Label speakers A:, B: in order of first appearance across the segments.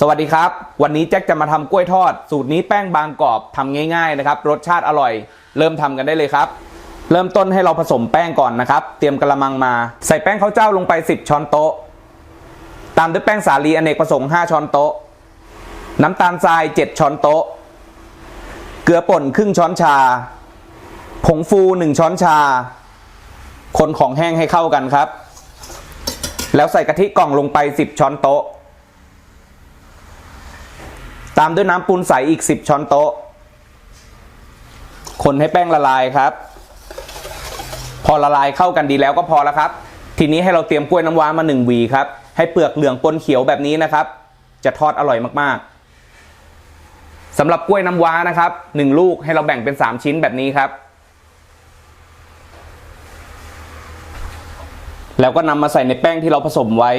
A: สวัสดีครับ วันนี้แจ็คจะมาทำกล้วยทอด สูตรนี้แป้งบางกรอบทำง่ายๆนะครับ รสชาติอร่อย เริ่มทำกันได้เลยครับ เริ่มต้นให้เราผสมแป้งก่อนนะครับ เตรียมกระมังมา ใส่แป้งข้าวเจ้าลงไป 10 ช้อนโต๊ะ ตามด้วยแป้งสาลีอเนกประสงค์ 5 ช้อนโต๊ะ น้ำตาลทราย 7 ช้อนโต๊ะ เกลือป่นครึ่งช้อนชา ผงฟู 1 ช้อนชา คนของแห้งให้เข้ากันครับ แล้วใส่กะทิกล่องลงไป 10 ช้อนโต๊ะ ตามด้วยน้ำปูนใสอีก 10 ช้อนโต๊ะ คนให้แป้งละลายครับ พอละลายเข้ากันดีแล้วก็พอแล้วครับ ทีนี้ให้เราเตรียมกล้วยน้ำว้ามา1หวีครับ ให้เปลือกเหลืองปนเขียวแบบนี้นะครับ จะทอดอร่อยมากๆสำหรับกล้วยน้ำว้านะครับ1ลูกให้เราแบ่งเป็น 3 ชิ้นแบบนี้ครับแล้วก็นำมาใส่ในแป้งที่เราผสมไว้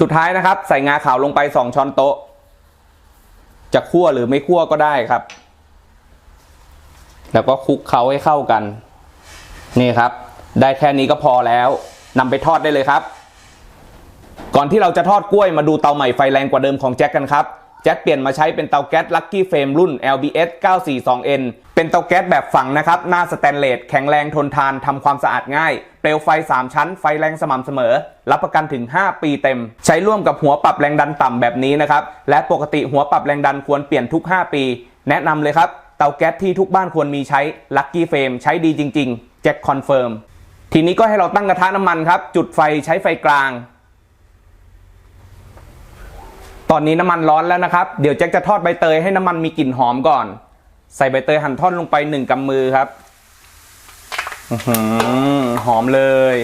A: สุดท้ายนะครับ ใส่งาขาวลงไป 2 ช้อนโต๊ะ จะคั่วหรือไม่คั่วก็ได้ครับ แล้วก็คลุกเคล้าให้เข้ากัน นี่ครับ ได้แค่นี้ก็พอแล้วนำไปทอดได้เลยครับ ก่อนที่เราจะทอดกล้วยมาดูเตาใหม่ไฟแรงกว่าเดิมของแจ็คกันครับ แจ็คเปลี่ยนมาใช้เป็นเตาแก๊ส Lucky Flame รุ่น LBS 942N เป็นเตาแก๊สแบบฝังนะครับ หน้าสแตนเลสแข็งแรงทนทานทำความสะอาดง่าย เปลวไฟ 3 ชั้นไฟแรงสม่ำเสมอ รับประกันถึง 5 ปีเต็ม ใช้ร่วมกับหัวปรับแรงดันต่ำแบบนี้นะครับ และปกติหัวปรับแรงดันควรเปลี่ยนทุก 5 ปี แนะนำเลยครับ เตาแก๊สที่ทุกบ้านควรมีใช้ Lucky Flame ใช้ดีจริงๆแจ็คคอนเฟิร์มทีนี้ก็ให้เราตั้งกระทะน้ำมันครับจุดไฟใช้ไฟกลาง ตอนนี้น้ำมันร้อนแล้วนะครับ เดี๋ยวแจ็คจะทอดใบเตยให้น้ำมันมีกลิ่นหอมก่อน ใส่ใบเตยหั่นท่อนลงไปหนึ่งกำมือครับอือหือหอมเลย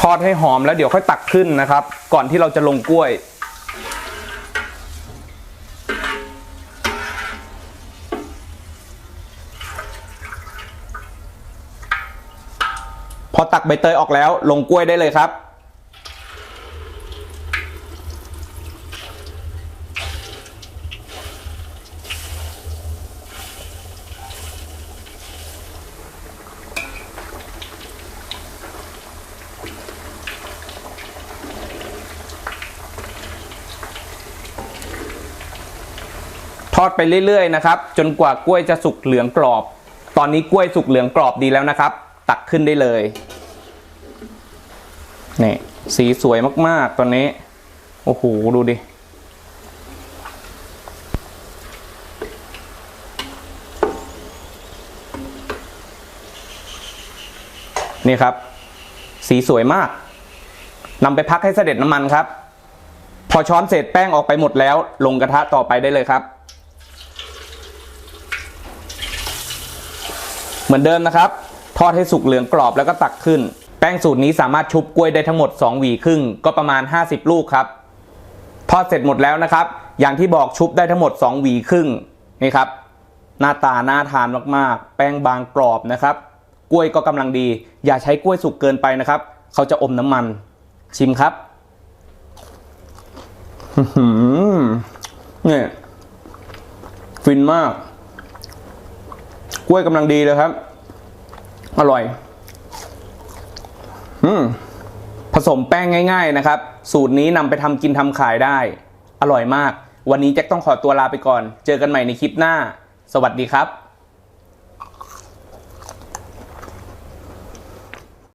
A: ทอดให้หอมแล้วเดี๋ยวค่อยตักขึ้นนะครับ ก่อนที่เราจะลงกล้วย พอตักใบเตยออกแล้วลงกล้วยได้เลยครับ อดไปเรื่อยๆนะครับจนกว่ากล้วยจะสุกเหลืองกรอบ ตอนนี้กล้วยสุกเหลืองกรอบดีแล้วนะครับ ตักขึ้นได้เลยนี่สีสวยมากๆตอนนี้ โอ้โห ดูดิ นี่ครับ สีสวยมากนำไปพักให้เสด็จน้ำมันครับ พอช้อนเศษแป้งออกไปหมดแล้ว ลงกระทะต่อไปได้เลยครับ เหมือนเดิมนะครับ ทอดให้สุกเหลืองกรอบแล้วก็ตักขึ้น แป้งสูตรนี้สามารถชุบกล้วยได้ทั้งหมด 2 หวีครึ่ง ก็ประมาณ 50 ลูกครับ ทอดเสร็จหมดแล้วนะครับ อย่างที่บอกชุบได้ทั้งหมด 2 หวีครึ่งนี่ครับ หน้าตาน่าทานมากๆ แป้งบางกรอบนะครับ กล้วยก็กำลังดี อย่าใช้กล้วยสุกเกินไปนะครับ เขาจะอมน้ำมัน ชิมครับหือเนี่ยฟินมาก กล้วยกำลังดีเลยครับ อร่อย อืมผสมแป้งง่าย ๆ นะครับ สูตรนี้นำไปทำกินทำขายได้ อร่อยมาก วันนี้แจ็คต้องขอตัวลาไปก่อน เจอกันใหม่ในคลิปหน้า สวัสดีครับ